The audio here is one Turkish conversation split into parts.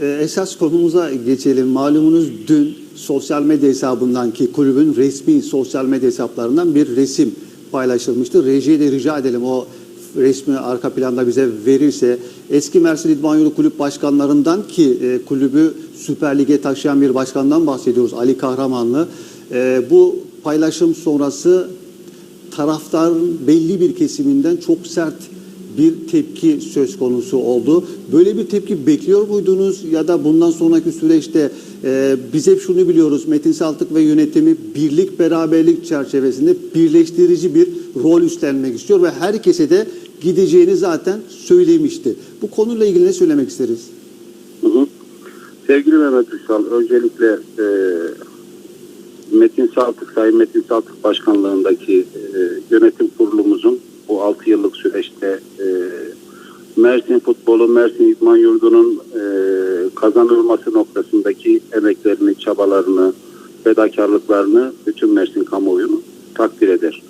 e, esas konumuza geçelim. Malumunuz dün sosyal medya hesabından ki kulübün resmi sosyal medya hesaplarından bir resim paylaşılmıştı. Rejiye de rica edelim o resmi arka planda bize verirse eski Mersin İdman Yolu Kulüp başkanlarından ki e, kulübü Süper Lig'e taşıyan bir başkandan bahsediyoruz Ali Kahramanlı. E, bu paylaşım sonrası taraftarın belli bir kesiminden çok sert bir tepki söz konusu oldu. Böyle bir tepki bekliyor muydunuz ya da bundan sonraki süreçte e, biz hep şunu biliyoruz Metin Saltık ve yönetimi birlik beraberlik çerçevesinde birleştirici bir rol üstlenmek istiyor ve herkese de gideceğini zaten söylemişti. Bu konuyla ilgili ne söylemek isteriz? Sevgili Mehmet Ünsal, öncelikle e, Metin Saltık, Sayın Metin Saltık Başkanlığındaki e, yönetim kurulumuzun bu 6 yıllık süreçte e, Mersin futbolu, Mersin İdman Yurdu'nun e, kazanılması noktasındaki emeklerini, çabalarını, fedakarlıklarını bütün Mersin kamuoyunu takdir eder.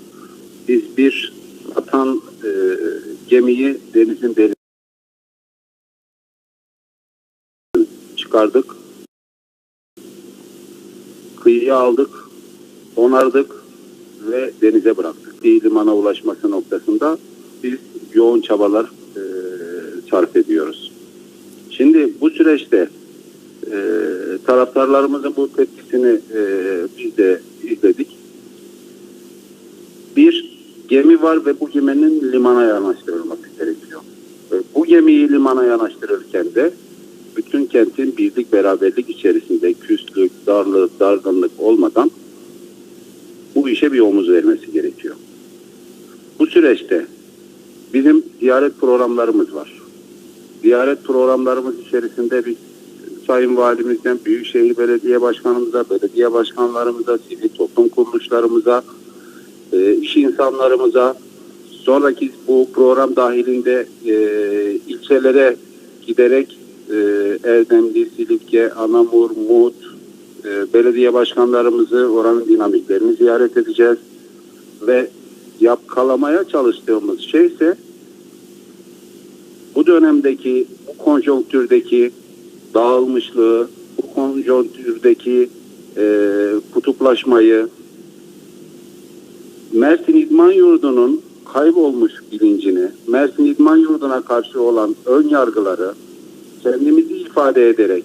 Biz bir atan e, gemiyi denizin derinliğine çıkardık. Kıyıya aldık, onardık ve denize bıraktık. Bir limana ulaşması noktasında biz yoğun çabalar e, sarf ediyoruz. Şimdi bu süreçte e, taraftarlarımızın bu tepkisini e, biz de izledik. Bir gemi var ve bu geminin limana yanaştırılması gerekiyor. Ve bu gemiyi limana yanaştırırken de bütün kentin birlik beraberlik içerisinde küslük, darlık, dargınlık olmadan bu işe bir omuz vermesi gerekiyor. Bu süreçte bizim ziyaret programlarımız var. Ziyaret programlarımız içerisinde biz Sayın Valimizden Büyükşehir Belediye Başkanımıza, belediye başkanlarımıza, sivil toplum kuruluşlarımıza, e, iş insanlarımıza, sonraki bu program dahilinde e, ilçelere giderek e, Erdemli, Silifke, Anamur, Mut, e, belediye başkanlarımızı, oranın dinamiklerini ziyaret edeceğiz. Ve yapkalamaya çalıştığımız şey ise bu dönemdeki, bu konjonktürdeki dağılmışlığı, bu konjonktürdeki e, kutuplaşmayı, Mersin İdman Yurdu'nun kaybolmuş bilincini, Mersin İdman Yurdu'na karşı olan ön yargıları kendimizi ifade ederek,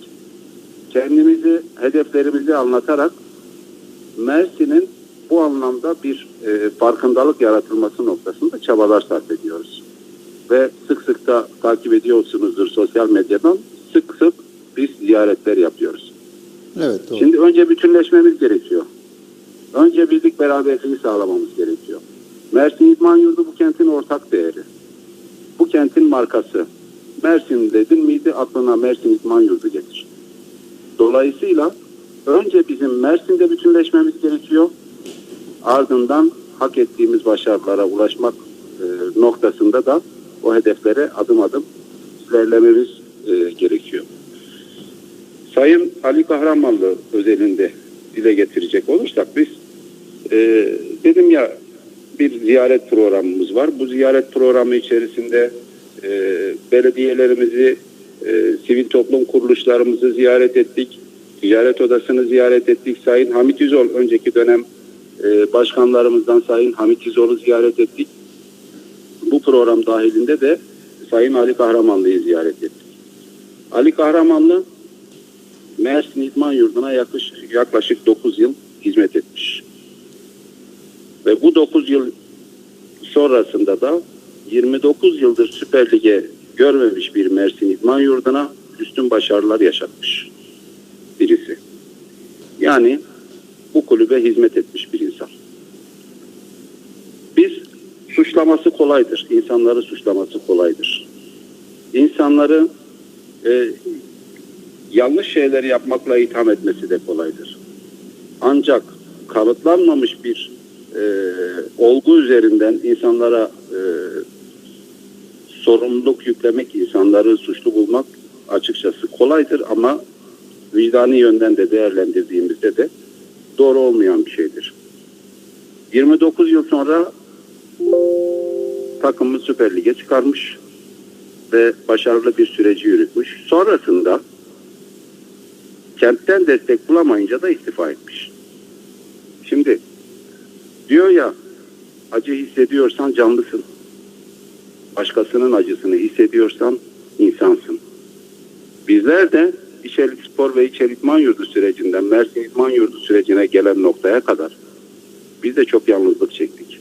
kendimizi, hedeflerimizi anlatarak Mersin'in bu anlamda bir e, farkındalık yaratılması noktasında çabalar sarf ediyoruz. Ve sık sık da takip ediyorsunuzdur sosyal medyadan sık sık biz ziyaretler yapıyoruz. Evet doğru. Şimdi önce bütünleşmemiz gerekiyor. Önce birlik beraberliği sağlamamız gerekiyor. Mersin İdman Yurdu bu kentin ortak değeri. Bu kentin markası. Mersin dedin miydi aklına Mersin İdman Yurdu gelir. Dolayısıyla önce bizim Mersin'de bütünleşmemiz gerekiyor. Ardından hak ettiğimiz başarılara ulaşmak e, noktasında da o hedeflere adım adım ilerlememiz e, gerekiyor. Sayın Ali Kahramanlı özelinde dile getirecek olursak biz e, dedim ya bir ziyaret programımız var. Bu ziyaret programı içerisinde belediyelerimizi, sivil toplum kuruluşlarımızı ziyaret ettik. Ticaret odasını ziyaret ettik. Sayın Hamit Yüzol önceki dönem e, başkanlarımızdan Sayın Hamit Yüzol'u ziyaret ettik. Bu program dahilinde de Sayın Ali Kahramanlı'yı ziyaret ettik. Ali Kahramanlı Mersin İdman Yurdu'na yaklaşık, yaklaşık 9 yıl hizmet etmiş. Ve bu 9 yıl sonrasında da 29 yıldır Süper Lig'e görmemiş bir Mersin İdman Yurdu'na üstün başarılar yaşatmış birisi. Yani bu kulübe hizmet etmiş bir insan. Biz suçlaması kolaydır. İnsanları suçlaması kolaydır. İnsanları e, yanlış şeyleri yapmakla itham etmesi de kolaydır. Ancak kanıtlanmamış bir e, olgu üzerinden insanlara e, sorumluluk yüklemek, insanları suçlu bulmak açıkçası kolaydır ama vicdani yönden de değerlendirdiğimizde de doğru olmayan bir şeydir. 29 yıl sonra takımı Süper Lig'e çıkarmış ve başarılı bir süreci yürütmüş. Sonrasında Kentten destek bulamayınca da istifa etmiş. Şimdi diyor ya acı hissediyorsan canlısın. Başkasının acısını hissediyorsan insansın. Bizler de İçerik Spor ve İçerik İdman sürecinden Mersin İdman Yurdu sürecine gelen noktaya kadar biz de çok yalnızlık çektik.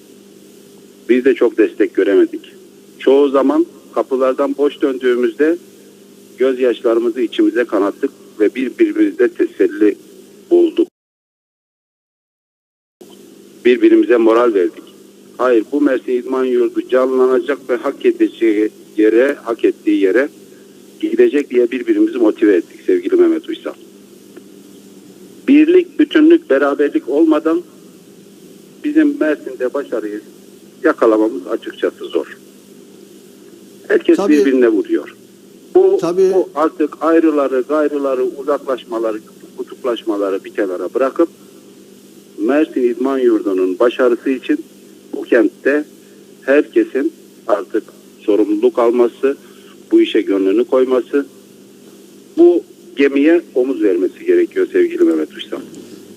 Biz de çok destek göremedik. Çoğu zaman kapılardan boş döndüğümüzde gözyaşlarımızı içimize kanattık ve birbirimizde teselli bulduk. Birbirimize moral verdik. Hayır bu Mersin İdman Yurdu canlanacak ve hak edeceği yere, hak ettiği yere gidecek diye birbirimizi motive ettik sevgili Mehmet Uysal. Birlik, bütünlük, beraberlik olmadan bizim Mersin'de başarıyı yakalamamız açıkçası zor. Herkes Tabii. birbirine vuruyor. Bu, Tabii. bu artık ayrıları, gayrıları, uzaklaşmaları, kutuplaşmaları bir kenara bırakıp Mersin İdman Yurdu'nun başarısı için bu kentte herkesin artık sorumluluk alması, bu işe gönlünü koyması, bu gemiye omuz vermesi gerekiyor sevgili Mehmet Uysal.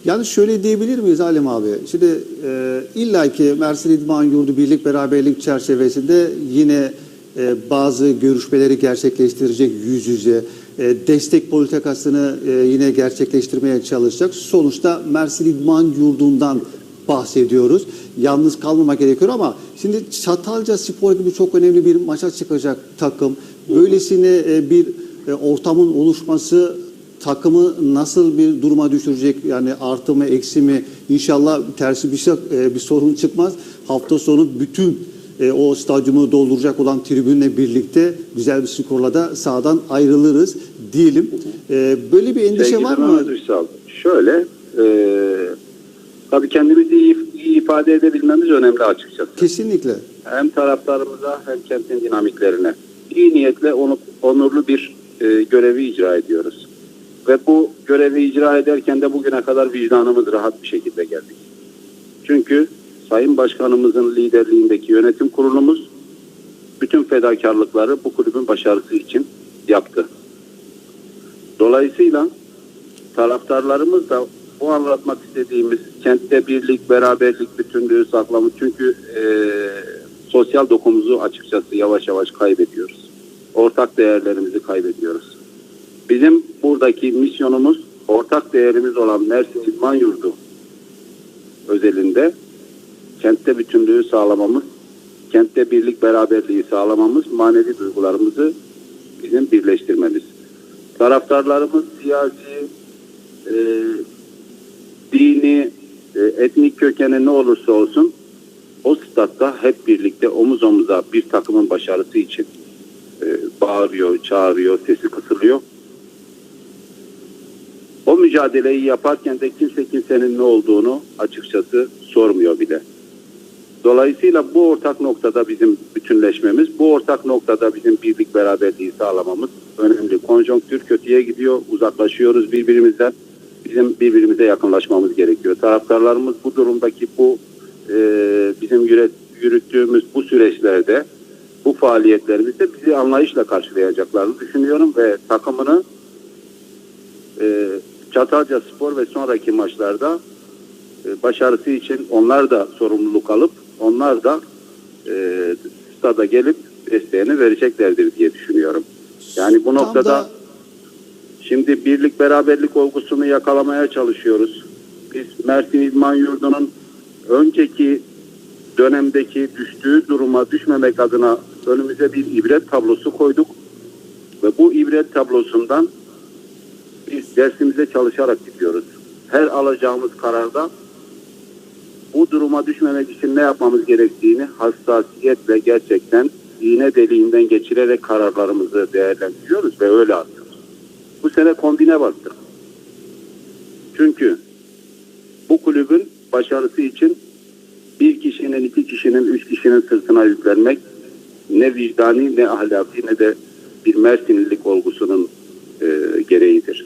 Yani şöyle diyebilir miyiz Halim abi? Şimdi e, illa ki Mersin İdman Yurdu Birlik Beraberlik çerçevesinde yine e, bazı görüşmeleri gerçekleştirecek yüz yüze, e, destek politikasını e, yine gerçekleştirmeye çalışacak. Sonuçta Mersin İdman Yurdu'ndan bahsediyoruz. Yalnız kalmamak gerekiyor ama şimdi Çatalca Spor gibi çok önemli bir maça çıkacak takım. Böylesine e, bir e, ortamın oluşması takımı nasıl bir duruma düşürecek yani artı mı eksi mi inşallah tersi bir şey e, bir sorun çıkmaz. Hafta sonu bütün e, o stadyumu dolduracak olan tribünle birlikte güzel bir skorla da sahadan ayrılırız diyelim. E, böyle bir endişe Sevgili var mı? Şöyle e, tabii kendimizi iyi, iyi ifade edebilmemiz önemli açıkçası. Kesinlikle. hem taraftarımıza hem kentin dinamiklerine iyi niyetle onu, onurlu bir e, görevi icra ediyoruz. Ve bu görevi icra ederken de bugüne kadar vicdanımız rahat bir şekilde geldik. Çünkü Sayın Başkanımızın liderliğindeki yönetim kurulumuz bütün fedakarlıkları bu kulübün başarısı için yaptı. Dolayısıyla taraftarlarımız da bu anlatmak istediğimiz kentte birlik, beraberlik, bütünlüğü saklamak. Çünkü e, sosyal dokumuzu açıkçası yavaş yavaş kaybediyoruz. Ortak değerlerimizi kaybediyoruz. Bizim buradaki misyonumuz ortak değerimiz olan Mersin İdman Yurdu özelinde kentte bütünlüğü sağlamamız, kentte birlik beraberliği sağlamamız, manevi duygularımızı bizim birleştirmemiz. Taraftarlarımız siyasi, e, dini, e, etnik kökeni ne olursa olsun o statta hep birlikte omuz omuza bir takımın başarısı için e, bağırıyor, çağırıyor, sesi kısılıyor. O mücadeleyi yaparken de kimse kimsenin ne olduğunu açıkçası sormuyor bile. Dolayısıyla bu ortak noktada bizim bütünleşmemiz, bu ortak noktada bizim birlik beraberliği sağlamamız önemli. Konjonktür kötüye gidiyor, uzaklaşıyoruz birbirimizden. Bizim birbirimize yakınlaşmamız gerekiyor. Taraftarlarımız bu durumdaki bu e, bizim yürüt, yürüttüğümüz bu süreçlerde bu faaliyetlerimizde bizi anlayışla karşılayacaklarını düşünüyorum ve takımını e, Çatalca Spor ve sonraki maçlarda e, başarısı için onlar da sorumluluk alıp onlar da e, stada gelip desteğini vereceklerdir diye düşünüyorum. Yani bu noktada da- şimdi birlik beraberlik olgusunu yakalamaya çalışıyoruz. Biz Mersin İdman Yurdu'nun önceki dönemdeki düştüğü duruma düşmemek adına önümüze bir ibret tablosu koyduk. Ve bu ibret tablosundan biz dersimize çalışarak gidiyoruz. Her alacağımız kararda bu duruma düşmemek için ne yapmamız gerektiğini hassasiyetle gerçekten iğne deliğinden geçirerek kararlarımızı değerlendiriyoruz ve öyle alıyoruz. Bu sene kombine bastık. Çünkü bu kulübün başarısı için bir kişinin, iki kişinin, üç kişinin sırtına yüklenmek ne vicdani ne ahlaki ne de bir Mersinlilik olgusunun e, gereğidir.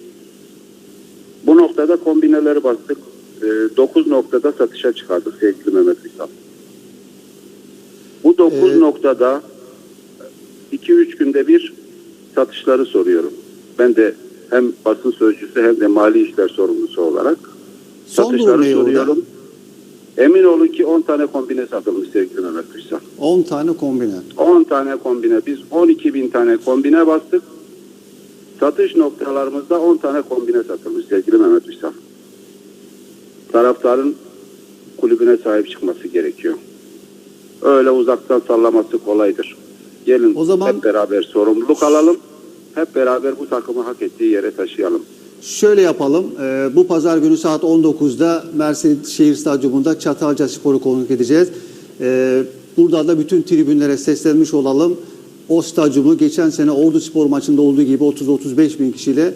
Bu noktada kombineleri bastık. 9 noktada satışa çıkardık sevgili Mehmet Uysal. Bu 9 Ee, noktada 2-3 günde bir satışları soruyorum. Ben de hem basın sözcüsü hem de mali işler sorumlusu olarak. Son Satışları ne orada? Emin olun ki 10 tane kombine satılmış sevgili Mehmet Uysal. 10 tane kombine. 10 tane kombine. Biz 12 bin tane kombine bastık. Satış noktalarımızda 10 tane kombine satılmış sevgili Mehmet Uysal. Taraftarın kulübüne sahip çıkması gerekiyor. Öyle uzaktan sallaması kolaydır. Gelin O zaman- hep beraber sorumluluk alalım. Hep beraber bu takımı hak ettiği yere taşıyalım. Şöyle yapalım. e, bu pazar günü saat 19'da Mersin Şehir Stadyumunda Çatalca Spor'u konuk edeceğiz. E, burada da bütün tribünlere seslenmiş olalım. O stadyumu geçen sene Ordu Spor maçında olduğu gibi 30-35 bin kişiyle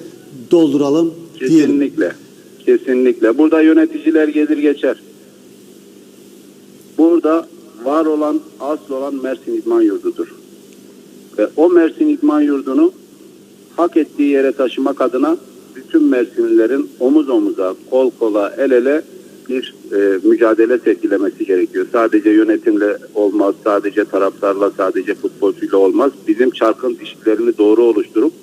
dolduralım diyelim. Kesinlikle. Kesinlikle. Burada yöneticiler gelir geçer. Burada var olan, asıl olan Mersin İdman Yurdu'dur. Ve o Mersin İdman Yurdu'nu hak ettiği yere taşımak adına bütün Mersinlilerin omuz omuza, kol kola, el ele bir e, mücadele sergilemesi gerekiyor. Sadece yönetimle olmaz, sadece taraftarla, sadece futbolcuyla olmaz. Bizim çarkın dişlerini doğru oluşturup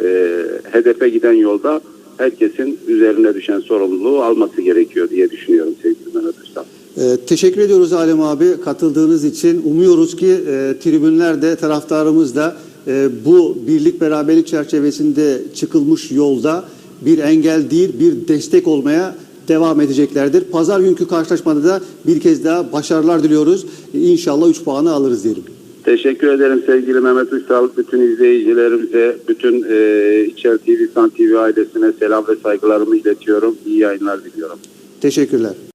e, hedefe giden yolda herkesin üzerine düşen sorumluluğu alması gerekiyor diye düşünüyorum sevgili Mehmet Usta. E, teşekkür ediyoruz Alim abi katıldığınız için. Umuyoruz ki e, tribünler taraftarımız da e, bu birlik beraberlik çerçevesinde çıkılmış yolda bir engel değil bir destek olmaya devam edeceklerdir. Pazar günkü karşılaşmada da bir kez daha başarılar diliyoruz. İnşallah 3 puanı alırız diyelim. Teşekkür ederim sevgili Mehmet Uysal. Bütün izleyicilerimize, bütün e, İçer TV, San TV ailesine selam ve saygılarımı iletiyorum. İyi yayınlar diliyorum. Teşekkürler.